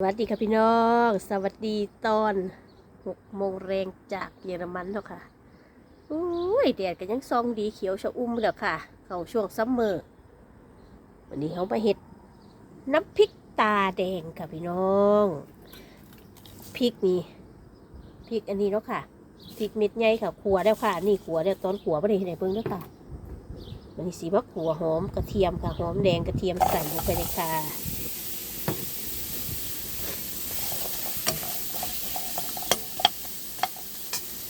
สวัสดีค่ะพี่น้อง สวัสดีตอนหกโมงแรงจากเยอรมันแล้วค่ะอุ้ยแดดก็ยังซองดีเขียวชะอุ่มแล้วค่ะ เข้าช่วงซัมเมอร์วันนี้เขามาเห็ดน้ำพริกตาแดงค่ะพี่น้องพริกนี่พริกอันนี้เนาะค่ะพริกเม็ดใหญ่ค่ะขัวแล้วค่ะ นี่ขัวแล้วตอนขัวไม่ได้เห็นไหนเพิ่งเด้อค่ะวันนี้สีว่าขัวหอมกระเทียมค่ะหอมแดงกระเทียมใส่ลงไปเลยค่ะ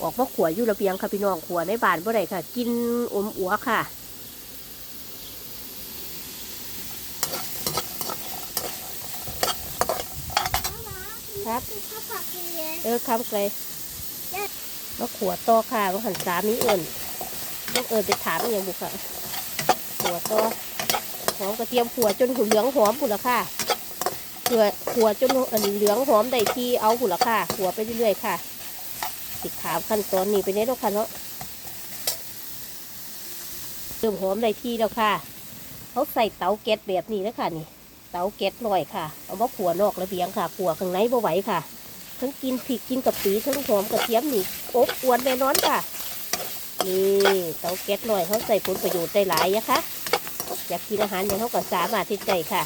ออกมาขัวอยู่ระเบียงค่ะพี่น้องขัวในบ้านบ่ได้ค่ะ กินอมอัวค่ะครับเออครับไกลมาขวต่อค่ะมาหันสามีเอิญต้องเอิญไปถามอย่างบุค่ะขวต่อหอมกระเทียมขัวจนเหลืองหอมผุนละค่ะขัวขวจนอันเหลืองหอมได้ที่เอาผุนละค่ะขัวไปเรื่อยๆค่ะ ติขามขั้นตอนนี้ไปเนี้ยแล้วค่ะเนาะเริ่มหอมได้ที่แล้วค่ะเขาใส่เตาแก๊สแบบนี้แล้วค่ะนี่ เตาแก๊สลอยค่ะ เอามาขัวนอกระเบียงค่ะขัวข้างในบ่ไหวค่ะทั้งกินพริกกินกับปีทั้งหอมกระเทียมนี่อบอวนแน่นอนค่ะ นี่เตาแก๊สลอยเขาใส่ผลประโยชน์ได้หลายนะคะ อยากกินอาหารอย่างเขาก็สามารถที่ใจค่ะ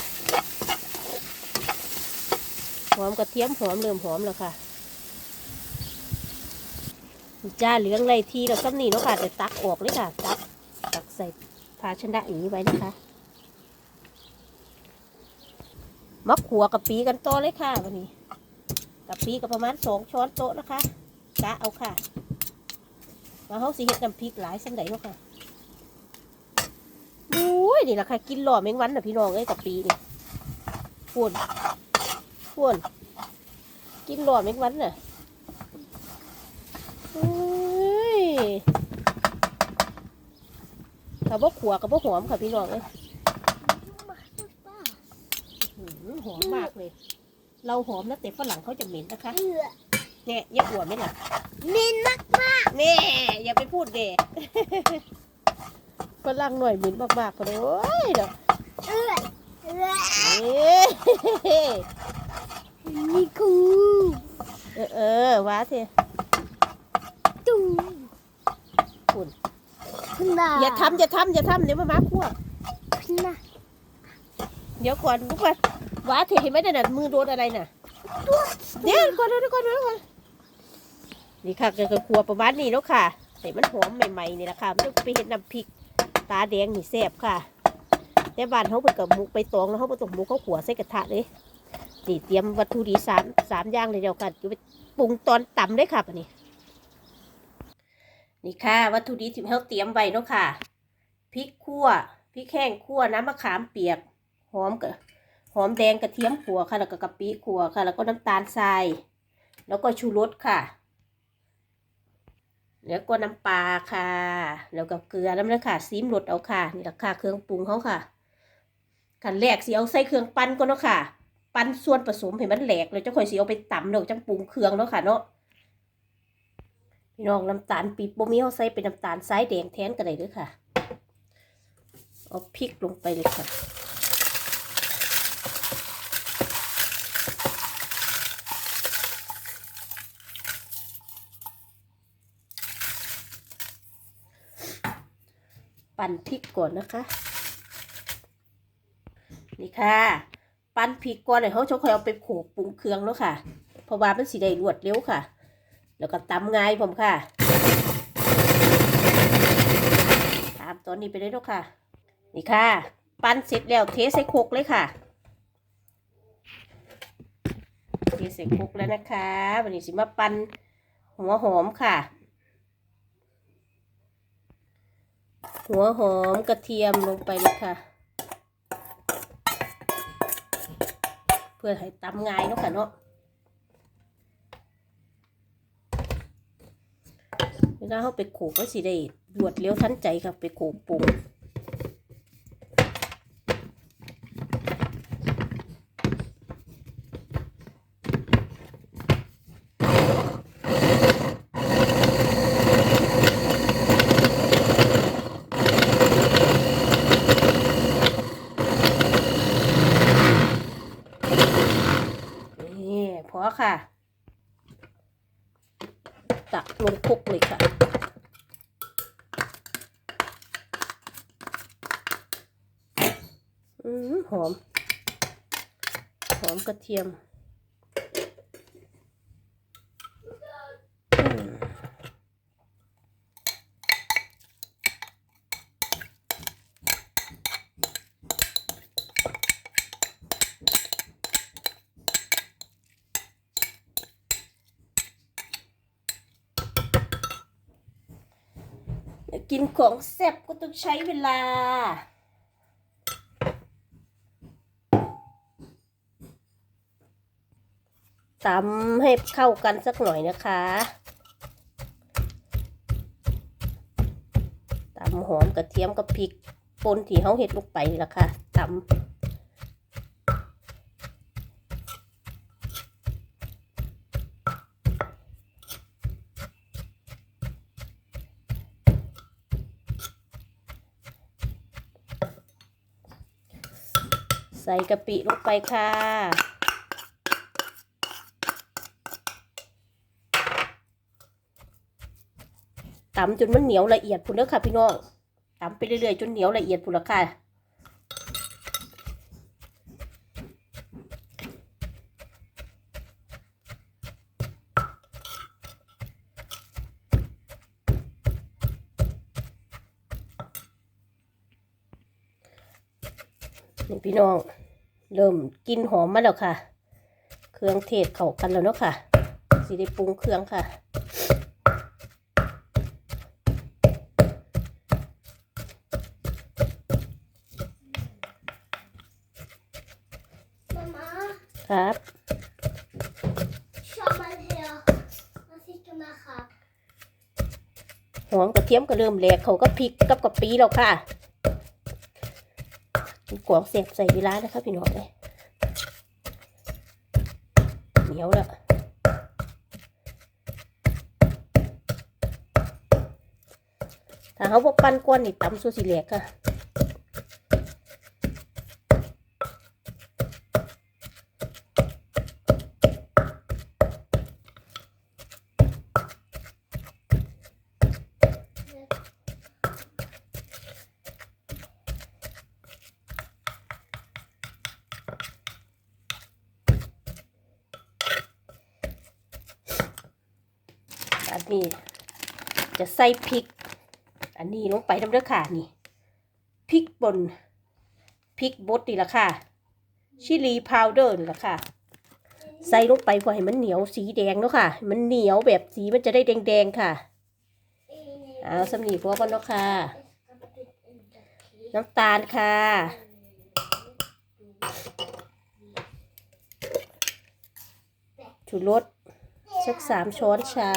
หอมกระเทียมหอมเริ่มหอมแล้วค่ะ จ้าเหลืองไรทีเราซ้ำนี่เนาะค่ะแต่ตักออกเลยค่ะ ตักตักใส่ภาชนะอย่างนี้ไว้นะคะมะขัวกับปีกันโตเลยค่ะวันนี้กับปีกับประมาณสองช้อนโต๊ะนะคะกะเอาค่ะ มาเขาสีเห็ดน้ำพริกหลายสันไดเนาะค่ะอุ้ยนี่ละค่ะ กินหล่อแมงวันนะพี่น้องเอ้ยกับปีนี่พูนพูนกินหล่อแมงวันน่ะ เฮ้ยถ้าบ่ขัวกับบ่หอมค่ะพี่น้องเอ้ยอื้อหือหอมมากเลย เราหอมนะแต่ฝรั่งเขาจะเหม็นนะคะเนี่ยอย่าอวดไหมล่ะมินมากนี่อย่าไปพูดเด็ฝรั่งหน่อยเหม็นมากๆพอเลยโอ้ยเด้อเอื้อเอื้อนี่นี่กูเออเออว้าเถอะตุ้ง คุณขึ้นมาอย่าทำอย่าทำอย่าทำเดี๋ยวมามาคั่วขึ้นมาเดี๋ยวก่อนลูกก่อนว้าเถอะเห็นไหมนั่นนะมือโดนอะไรน่ะเดี๋ยวก่อนเดี๋ยวก่อนเดี๋ยวก่อนนี่ค่ะก็คือครัวประมาณนี้แล้วค่ะแต่มันหอมใหม่ๆนี่แหละค่ะไม่ต้องไปเห็นน้ำพริก ตาแดงนี่แซ่บค่ะแต่บ้านเขาเพิ่นกับมุกไปตองแล้วเขาไปตกมุกเขาขัวใส่กระทะเลยนี่เตรียมวัตถุดิบสามสามอย่างเลยเดียวกันจะไปปรุงตอนต่ำเลยค่ะอันนี้ นี่ค่ะ วัตถุดิบที่เขาเตรียมไว้เนาะค่ะพริกขั่วพริกแห้งขั่วน้ำมะขามเปียกหอมกับหอมแดงกระเทียมขัวค่ะแล้วก็กะปิขัวค่ะ แล้วก็น้ำตาลทราย แล้วก็ชูรสค่ะ แล้วก็น้ำปลาค่ะ แล้วก็เกลือน้ำมันค่ะซีมรสเอาค่ะนี่แหละค่ะเครื่องปรุงเขาค่ะขั้นแรกสิเอาใส่เครื่องปั้นก่อนเนาะค่ะ ปั้นส่วนผสมให้มันแหลกแล้วจะค่อยสิเอาไปตำเดี๋ยวจังปรุงเครื่องเนาะค่ะเนาะ พี่น้องน้ำตาลปี๊บบ่มีเขาใส่เป็นน้ำตาลทรายแดงแทนก็ได้ด้วยค่ะ เอาพริกลงไปเลยค่ะปั่นพริกก่อนนะคะ นี่ค่ะ ปั่นพริกก่อนเลยเขาจะคอยเอาไปโขกปรุงเครื่องแล้วค่ะ เพราะว่ามันสีได้รวดเร็วค่ะ แล้วก็ตำง่ายผมค่ะตามตอนนี้ไปเลยแล้วค่ะ นี่ค่ะ ปั้นเสร็จแล้วเทใส่โครกเลยค่ะเทใส่โครกแล้วนะคะ วันนี้สิมาปั้นหัวหอมค่ะ หัวหอมกระเทียมลงไปเลยค่ะ เพื่อให้ตำง่ายเนาะค่ะเนาะ เวลาเขาไปโขกก็สิได้รวดเร็วทันใจค่ะไปโขกปรุงพอค่ะ ตักลงคุกเลยค่ะอืมหอม หอมกระเทียม กินของแซ่บก็ต้องใช้เวลา ตำให้เข้ากันสักหน่อยนะคะ ตำหอมกระเทียมกับพริกป่นที่เขาเห็ดลงไปนี่ละค่ะตำ ใส่กะปิลงไปค่ะ ตำจนมันเหนียวละเอียดพุ่นเด้อค่ะพี่น้องตำไปเรื่อยๆจนเหนียวละเอียดพุ่นละค่ะ นี่ พี่น้อง เริ่มกลินหอมมาแล้วค่ะ เครื่องเทศเข้ากันแล้วเนาะค่ะสิได้ปรุงเครื่องค่ะ Mamma, ครับ schau mal her, was ich gemacht habe. หอมกระเทียมก็เริ่มแหลกเขาก็พริกกับกะปิแล้วค่ะ กินกวางเสียบใส่เวลานะครับพี่น้องเลยเหนียวแล้วถ้าเขาบอกปั้นกวนนี่ตำซูสิเหลกค่ะ อันนี้ จะใส่พริก อันนี้ลงไปน้ำเด้อค่ะนี่พริกป่นพริกบดนี่ละค่ะ ชิลีพาวเดอร์นี่ละค่ะ ใส่ลงไปเพื่อให้มันเหนียวสีแดงเนาะค่ะ มันเหนียวแบบสีมันจะได้แดงๆค่ะเอาสำนีพวกกันเนาะค่ะ น้ำตาลค่ะชูรสสักสามช้อนชา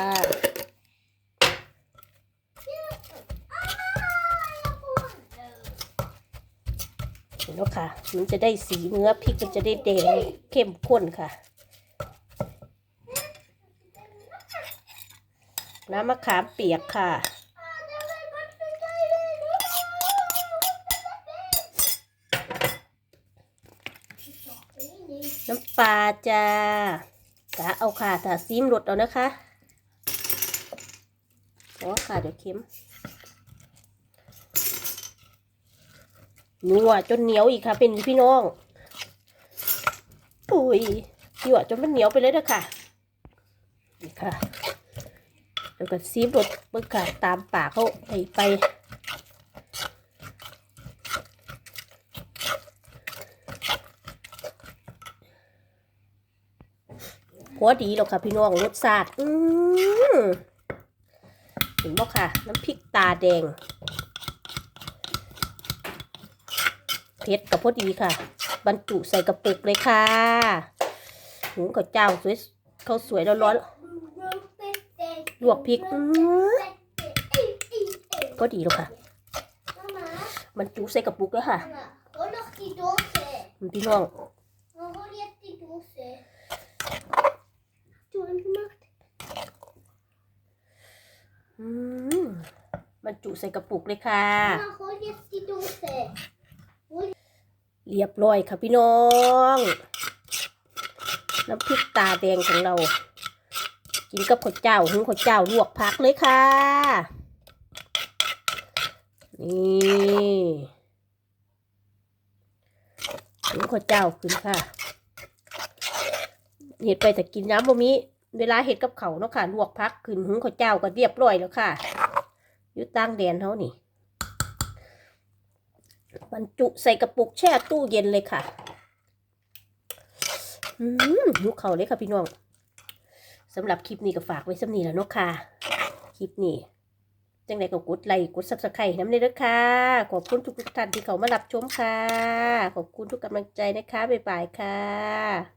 เห็นแล้วค่ะ มันจะได้สีเนื้อพริกมันจะได้แดงเข้มข้นค่ะ น้ำมะขามเปียกค่ะน้ำปลาจ้ากะเอาค่ะถ้าซีมรสเอานะคะอ๋อค่ะเดี๋ยวเค็ม นัวจนเหนียวอีกค่ะ เป็นพี่น้องอุ้ยยั่วจนมันเหนียวไปเลยเด้อค่ะนี่ค่ะ แล้วก็ซีมรสเบิ่งค่ะตามปากเขาไปไปพอดีหรอกค่ะพี่น้องรสชาติอืมเห็นบ่ค่ะ น้ำพริกตาแดง เผ็ดกับพอดีค่ะ บรรจุใส่กระปุกเลยค่ะหุงข้าวเจ้าสวยข้าวสวยร้อนๆลวกพริกอืมพอดีหรอกค่ะ บรรจุใส่กระปุกแล้วค่ะพี่น้องบรรจุใส่กระปุกเลยค่ะ เรียบร้อยค่ะพี่น้อง น้ำพริกตาแดงของเรา กินกับข้าวเจ้าหุงข้าวเจ้าลวกผักเลยค่ะ นี่หุงข้าวเจ้าขึ้นค่ะ เห็ดไปแต่กินน้ำบ่มีเวลาเห็ดกับเขาเนาะค่ะลวกพักขึ้นหุงข้าวเจ้าก็เรียบร้อยแล้วค่ะยุตั้งแดนเขานี่ รรจุใส่กระปุกแช่ตู้เย็นเลยค่ะ อืมหิวเขาเลยค่ะพี่น้องสำหรับคลิปนี้ก็ฝากไว้สำนีแล้วเนาะค่ะ คลิปนี้จังไดก็กดไลค์กดซับสไครต์น้ำเลยด้วยค่ะ ขอบคุณทุกท่านที่เขามารับชมค่ะ ขอบคุณทุกกำลังใจนะคะ บ๊ายบายค่ะ